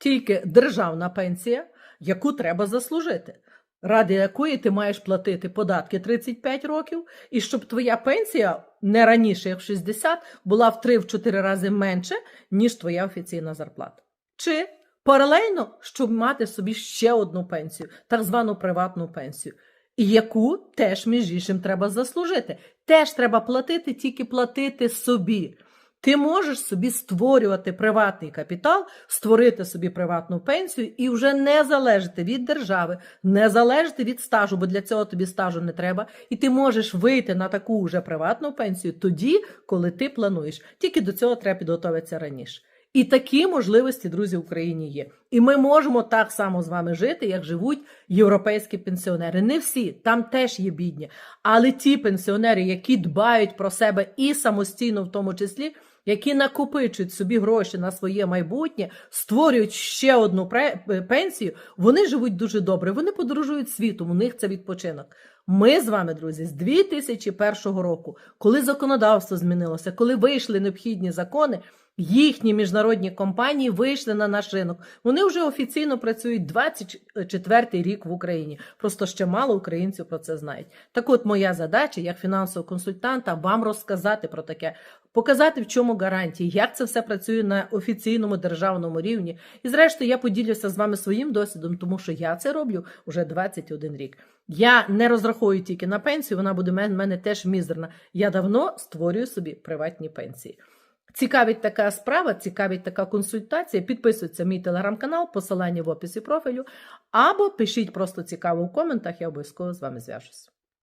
тільки державна пенсія, яку треба заслужити, ради якої ти маєш платити податки 35 років, і щоб твоя пенсія не раніше, як в 60, була в 3-4 рази менше, ніж твоя офіційна зарплата. Чи паралельно, щоб мати собі ще одну пенсію, так звану приватну пенсію, яку теж, між іншим, треба заслужити. Теж треба платити, тільки платити собі. Ти можеш собі створювати приватний капітал, створити собі приватну пенсію і вже не залежати від держави, не залежати від стажу, бо для цього тобі стажу не треба. І ти можеш вийти на таку вже приватну пенсію тоді, коли ти плануєш. Тільки до цього треба підготуватися раніше. І такі можливості, друзі, в Україні є. І ми можемо так само з вами жити, як живуть європейські пенсіонери. Не всі, там теж є бідні. Але ті пенсіонери, які дбають про себе і самостійно, в тому числі, які накопичують собі гроші на своє майбутнє, створюють ще одну пенсію, вони живуть дуже добре. Вони подорожують світом. У них це відпочинок. Ми з вами, друзі, з 2001 року, коли законодавство змінилося, коли вийшли необхідні закони, їхні міжнародні компанії вийшли на наш ринок. Вони вже офіційно працюють 24-й рік в Україні. Просто ще мало українців про це знають. Так от моя задача, як фінансового консультанта, вам розказати про таке, показати, в чому гарантії, як це все працює на офіційному державному рівні. І зрештою, я поділюся з вами своїм досвідом, тому що я це роблю вже 21 рік. Я не розраховую тільки на пенсію, вона буде в мене теж мізерна. Я давно створюю собі приватні пенсії. Цікавить така справа, цікавить така консультація. Підписуйтесь мій телеграм-канал, посилання в описі профілю, або пишіть просто цікаво у коментах, я обов'язково з вами зв'яжусь.